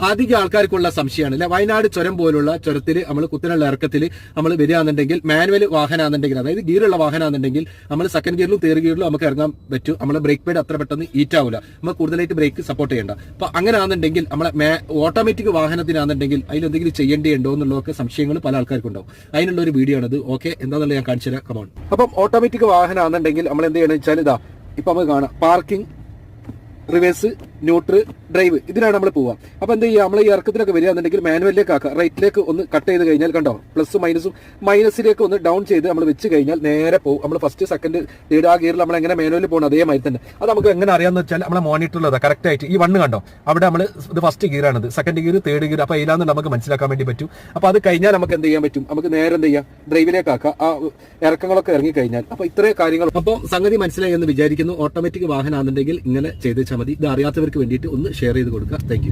അധികം ആൾക്കാർക്കുള്ള സംശയമാണ്. അല്ലെ? വയനാട് ചുരം പോലുള്ള ചുരത്തിൽ നമ്മൾ കുത്തനുള്ള ഇറക്കത്തിൽ നമ്മൾ വരികയാണെന്നുണ്ടെങ്കിൽ മാനുവൽ വാഹനമാണെന്നുണ്ടെങ്കിൽ അതായത് ഗീറുള്ള വാഹനമാണെന്നുണ്ടെങ്കിൽ നമ്മൾ സെക്കൻഡ് ഗിയറിലും തേർഡ് ഗിയറിലും നമുക്ക് ഇറങ്ങാൻ പറ്റും. നമ്മളെ ബ്രേക്ക് പേഡ് അത്ര പെട്ടെന്ന് ഈറ്റ് ആവില്ല നമ്മൾ കൂടുതലായിട്ട് ബ്രേക്ക് സപ്പോർട്ട് ചെയ്യേണ്ട. അപ്പൊ അങ്ങനെ ആണെന്നുണ്ടെങ്കിൽ നമ്മളെ ഓട്ടോമാറ്റിക് വാഹനത്തിനാണെന്നുണ്ടെങ്കിൽ അതിൽ എന്തെങ്കിലും ചെയ്യേണ്ടിയുണ്ടോ എന്നുള്ളതൊക്കെ സംശയങ്ങൾ പല ആൾക്കാർക്കും ഉണ്ടാവും അതിനുള്ള ഒരു വീഡിയോ ആണത്. ഓക്കെ എന്താണെന്നുള്ളത് ഞാൻ കാണിച്ചു തരാം കമോൺ അപ്പം ഓട്ടോമാറ്റിക് വാഹനമാണെന്നുണ്ടെങ്കിൽ നമ്മൾ എന്ത് ചെയ്യണമെന്ന് വെച്ചാൽ ഇതാ ഇപ്പൊ നമുക്ക് കാണാം. പാർക്കിംഗ് റിവേഴ്സ് ന്യൂട്രൽ ഡ്രൈവ് ഇതിനാണ് നമ്മൾ പോവുക അപ്പൊ എന്ത് ചെയ്യുക നമ്മൾ ഈ ഇറക്കത്തിലൊക്കെ വരികയാണെന്നുണ്ടെങ്കിൽ മാനുവലിലേക്ക് ആക്കുക റൈറ്റിലേക്ക് ഒന്ന് കട്ട് ചെയ്ത് കഴിഞ്ഞാൽ കണ്ടോ? പ്ലസും മൈനസും മൈനസിലേക്ക് ഒന്ന് ഡൗൺ ചെയ്ത് നമ്മൾ വെച്ച് കഴിഞ്ഞാൽ നേരെ പോകും നമ്മൾ ഫസ്റ്റ് സെക്കൻഡ് തേർഡ് ആ ഗിയറിൽ നമ്മൾ എങ്ങനെ മാനുവലിൽ പോകണം അതേമാതിരി തന്നെ. അത് നമുക്ക് എങ്ങനെ അറിയാമെന്ന് വെച്ചാൽ നമ്മളെ മോണിറ്ററിലതാ കറക്റ്റ് ആയിട്ട്. ഈ വണ്ണ് കണ്ടോ? അവിടെ നമ്മൾ ഇത് ഫസ്റ്റ് ഗിയർ ആണിത്. സെക്കൻഡ് ഗിയർ തേർഡ് ഗിയർ അപ്പൊ ഇതിലാന്ന് നമുക്ക് മനസ്സിലാക്കാൻ വേണ്ടി പറ്റും. അപ്പൊ അത് കഴിഞ്ഞാൽ നമുക്ക് എന്ത് ചെയ്യാൻ പറ്റും? നമുക്ക് നേരെ എന്ത് ചെയ്യാം? ഡ്രൈവിലേക്ക് ആക്കാം. ആ ഇറക്കങ്ങളൊക്കെ ഇറങ്ങി കഴിഞ്ഞാൽ. അപ്പൊ ഇത്രയും കാര്യങ്ങൾ. അപ്പോൾ സംഗതി മനസ്സിലായി എന്ന് വിചാരിക്കുന്നു. ഓട്ടോമാറ്റിക് വാഹനമാണെന്നുണ്ടെങ്കിൽ ഇങ്ങനെ ചെയ്ത് വെച്ചാൽ മതി. ഇത് അറിയാത്തവർക്ക് വേണ്ടിയിട്ട് ഒന്ന് ഷെയർ ചെയ്ത് കൊടുക്കുക. താങ്ക്